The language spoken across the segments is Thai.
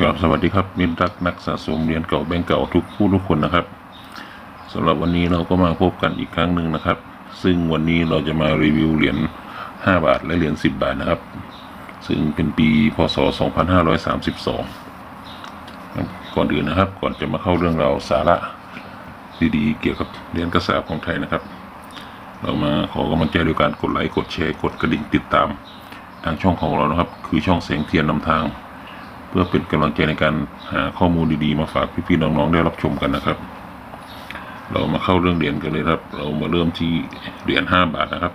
กราบสวัสดีครับมิตรรักนักสะสมเหรียญเก่าแบงก์เก่าทุกผู้ทุกคนนะครับสำหรับวันนี้เราก็มาพบกันอีกครั้งหนึ่งนะครับ ซึ่งวันนี้เราจะมารีวิวเหรียญ5บาทและเหรียญ10 บาทนะครับ ซึ่งเป็นปีพศ 2532ครับก่อนอื่นนะครับ ก่อนจะมาเข้าเรื่องราวสาระดีๆเกี่ยวกับเหรียญกระสาบของไทยนะครับ เรามาขอกำลังใจด้วยการกดไลค์กดแชร์กดกระดิ่งติดตามทางช่องของเรานะครับ คือช่องแสงเทียนนำทาง พื่อเป็นกำลังใจในการหาข้อมูลดีๆ มาฝากพี่ๆน้องๆได้รับชมกันนะครับ เรามาเข้าเรื่องเหรียญกันเลยครับ เรามาเริ่มที่เหรียญ5บาทนะครับ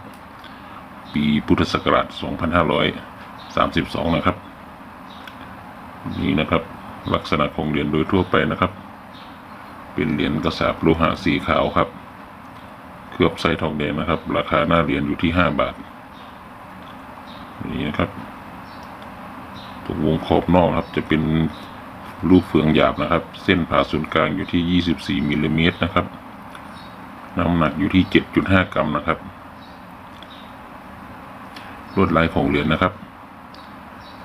ปีพุทธศักราช 2532 นะครับ นี่นะครับ ลักษณะของเหรียญโดยทั่วไปนะครับ เป็นเหรียญกระสาบโลหะสีขาวครับ เคลือบไส้ทองแดงนะครับ ราคาหน้าเหรียญอยู่ที่ 5 บาท นี่นะครับ ตรงวงขอบนอกครับ จะเป็นรูปเฟืองหยาบนะครับ เส้นผ่าศูนย์กลางอยู่ที่ 24มิลลิเมตรนะครับน้ำหนักอยู่ที่ 7.5 กรัมนะครับ ลวดลายของเหรียญนะครับ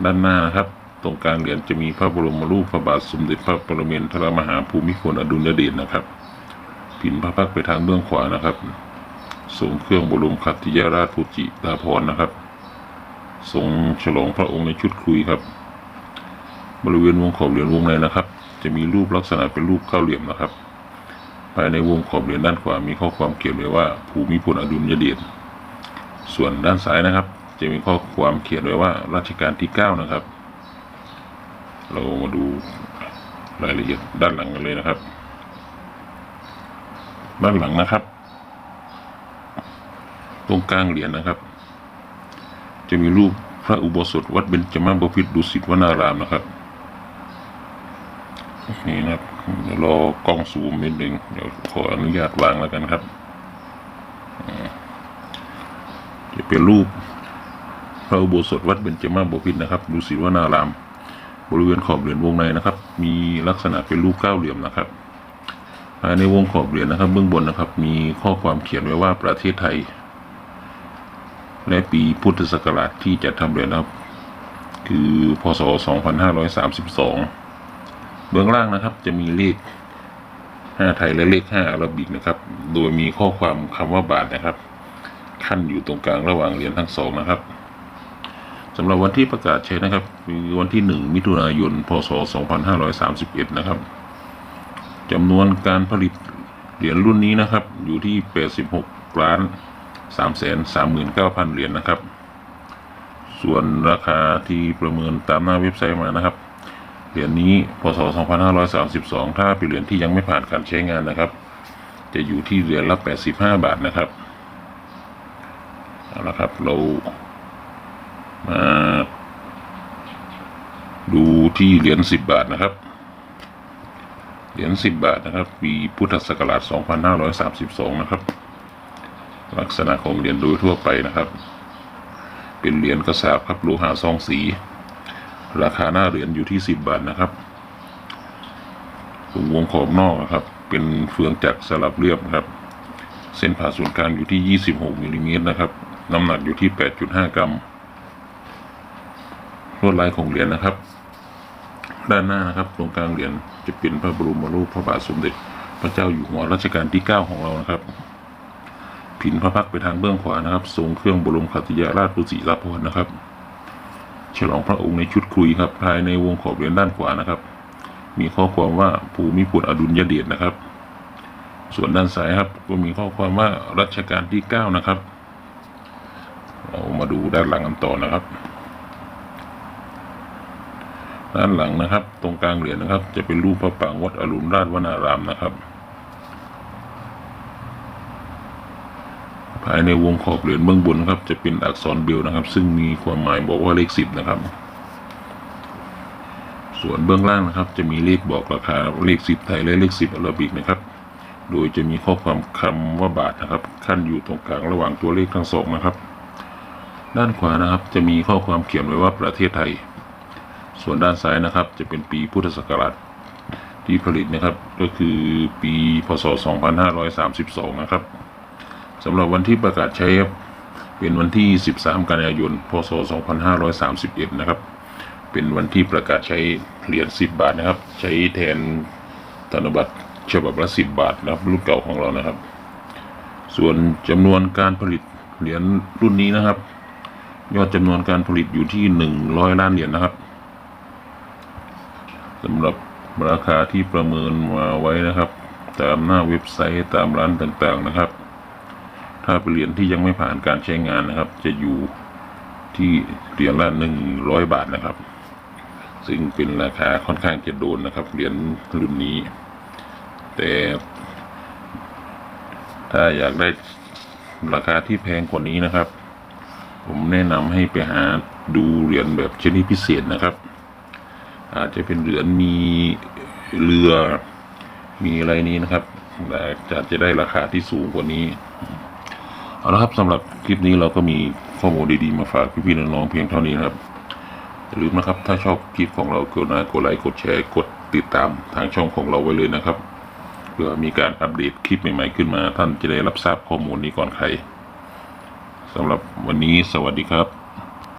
ด้านหน้านะครับ ตรงกลางเหรียญจะมีพระบรมรูปพระบาทสมเด็จพระปรมินทรมหาภูมิพลอดุลยเดชนะครับ ผินพระพักตร์ไปทางเบื้องขวานะครับทรงเครื่องบรมคัตติยราชภูจิตาภรนะครับ ทรงฉลองพระองค์ในชุดคุยครับ บริเวณวงขอบเหรียญวงในนะครับ จะมีรูปลักษณะเป็นรูปเก้าเหลี่ยมนะครับ ภายในวงขอบเหรียญด้านขวามีข้อความเขียนไว้ว่า ภูมิพลอดุลยเดชส่วนด้านซ้ายนะครับ จะมีข้อความเขียนไว้ว่ารัชกาลที่เก้านะครับ เรามาดูรายละเอียดด้านหลังกันเลยนะครับ ด้านหลังนะครับ ตรงกลางเหรียญนะครับ จะมีรูป พระอุโบสถวัดเบญจมาบพิตรดุสิตวนารามนะครับ นี่นะครับเดี๋ยวรอกล้องซูมนิดหนึ่งเดี๋ยวขออนุญาตวางแล้วกันครับจะเป็นรูปพระอุโบสถวัดเบญจมาบพิตรนะครับดุสิตวนาราม บริเวณขอบเหรียญวงในนะครับ มีลักษณะเป็นรูปเก้าเหลี่ยมนะครับภายในวงขอบเหรียญนะครับ เบื้องบนนะครับ มีข้อความเขียนไว้ว่าประเทศไทย และปีพุทธศักราชที่จะทำเหรียญนะครับ คือพศ 2532 เบื้องล่างนะครับจะมีเลข 5 ไทยและเลข 5อาราบิกนะครับ โดยมีข้อความคำว่าบาทนะครับ ขั้นอยู่ตรงกลางระหว่างเหรียญทั้งสองนะครับสำหรับวันที่ประกาศใช้นะครับคือวันที่ 1 มิถุนายน พศ 2531 นะครับจำนวนการผลิตเหรียญรุ่นนี้นะครับ อยู่ที่ 86 ล้าน น3 3 9 0 0 0เหรียญนะครับ ส่วนราคาที่ประเมินตามหน้าเว็บไซต์มานะครับ เหรียญนี้พศ 2532 ถ้าเป็นเหรียญที่ยังไม่ผ่านการใช้งานนะครับ จะอยู่ที่เหรียญละ 85 บาทนะครับเอาละครับเรามาดูที่เหรียญ10 บาทนะครับเหรียญ10 บาทนะครับ ปีพุทธศักราช 2532 นะครับ ลักษณะของเหรียญโดยทั่วไปนะครับ เป็นเหรียญกระสาบครับโลหะซองสี ราคาหน้าเหรียญอยู่ที่10บบาทนะครับตรงวงขอบนอกนะครับ เป็นเฟืองจักรสลับเรียบครับ เส้นผ่าศูนย์กลางอยู่ที่ 26มิลลิเมตรนะครับ น้ำหนักอยู่ที่ 8.5 กรัมลวดลายของเหรียญนะครับ ด้านหน้านะครับตรงกลางเหรียญจะเป็นพระบรมรูปพระบาทสมเด็จ พระเจ้าอยู่หัวรัชกาลที่ 9 ของเรานะครับ ผินพระพักไปทางเบื้องขวานะครับ ทรงเครื่องบรมคัตติยราชกุศิลาภรณ์นะครับ ฉลองพระองค์ในชุดคุยครับ ภายในวงขอบเหรียญด้านขวานะครับ มีข้อความว่าภูมิพลอดุลยเดชนะครับ ส่วนด้านซ้ายครับ ก็มีข้อความว่ารัชกาลที่ 9 นะครับ เรามาดูด้านหลังกันต่อนะครับ ด้านหลังนะครับ ตรงกลางเหรียญนะครับ จะเป็นรูปพระปรางวัดอรุณราชวนารามนะครับ ภายในวงขอบเหรียญเบื้องบนนะครับ จะเป็นอักษรเบลนะครับ ซึ่งมีความหมายบอกว่าเลขสิบนะครับ ส่วนเบื้องล่างนะครับ จะมีเลขบอกราคาเลขสิบไทยและเลขสิบอาราบิกนะครับ โดยจะมีข้อความคำว่าบาทนะครับ ขั้นอยู่ตรงกลางระหว่างตัวเลขทั้งสองนะครับ ด้านขวานะครับจะมีข้อความเขียนไว้ว่าประเทศไทย ส่วนด้านซ้ายนะครับ จะเป็นปีพุทธศักราชที่ผลิตนะครับก็คือปีพศ 2532 นะครับ สำหรับวันที่ประกาศใช้ครับเป็นวันที่ 13 กันยายน พศ 2531 นะครับ เป็นวันที่ประกาศใช้เหรียญ 10 บาทนะครับ ใช้แทนธนบัตรฉบับละ 10 บาทนะครับ รุ่นเก่าของเรานะครับ ส่วนจำนวนการผลิตเหรียญรุ่นนี้นะครับ ยอดจำนวนการผลิตอยู่ที่หนึ่งร้อยล้านเหรียญนะครับสำหรับราคาที่ประเมินมาไว้นะครับ ตามหน้าเว็บไซต์ตามร้านต่างๆนะครับ ถ้าเป็นเหรียญที่ยังไม่ผ่านการใช้งานนะครับ จะอยู่ที่เหรียญละหนึ่งร้อยบาทนะครับ ซึ่งเป็นราคาค่อนข้างจะโดนนะครับ เหรียญรุ่นนี้ แต่ถ้าอยากได้ราคาที่แพงกว่านี้นะครับ ผมแนะนำให้ไปหาดูเหรียญแบบชนิดพิเศษนะครับ อาจจะเป็นเหรียญมีเรือมีอะไรนี้นะครับแต่จะจะได้ราคาที่สูงกว่านี้ เอาละครับสำหรับคลิปนี้เราก็มีข้อมูลดีๆมาฝากพี่ๆน้องๆเพียงเท่านี้นะครับอย่าลืมนะครับถ้าชอบคลิปของเรากดนะกดไลค์กดแชร์กดติดตามทางช่องของเราไว้เลยนะครับ เพื่อมีการอัปเดตคลิปใหม่ๆขึ้นมา ท่านจะได้รับทราบข้อมูลนี้ก่อนใครสำหรับวันนี้สวัสดีครับ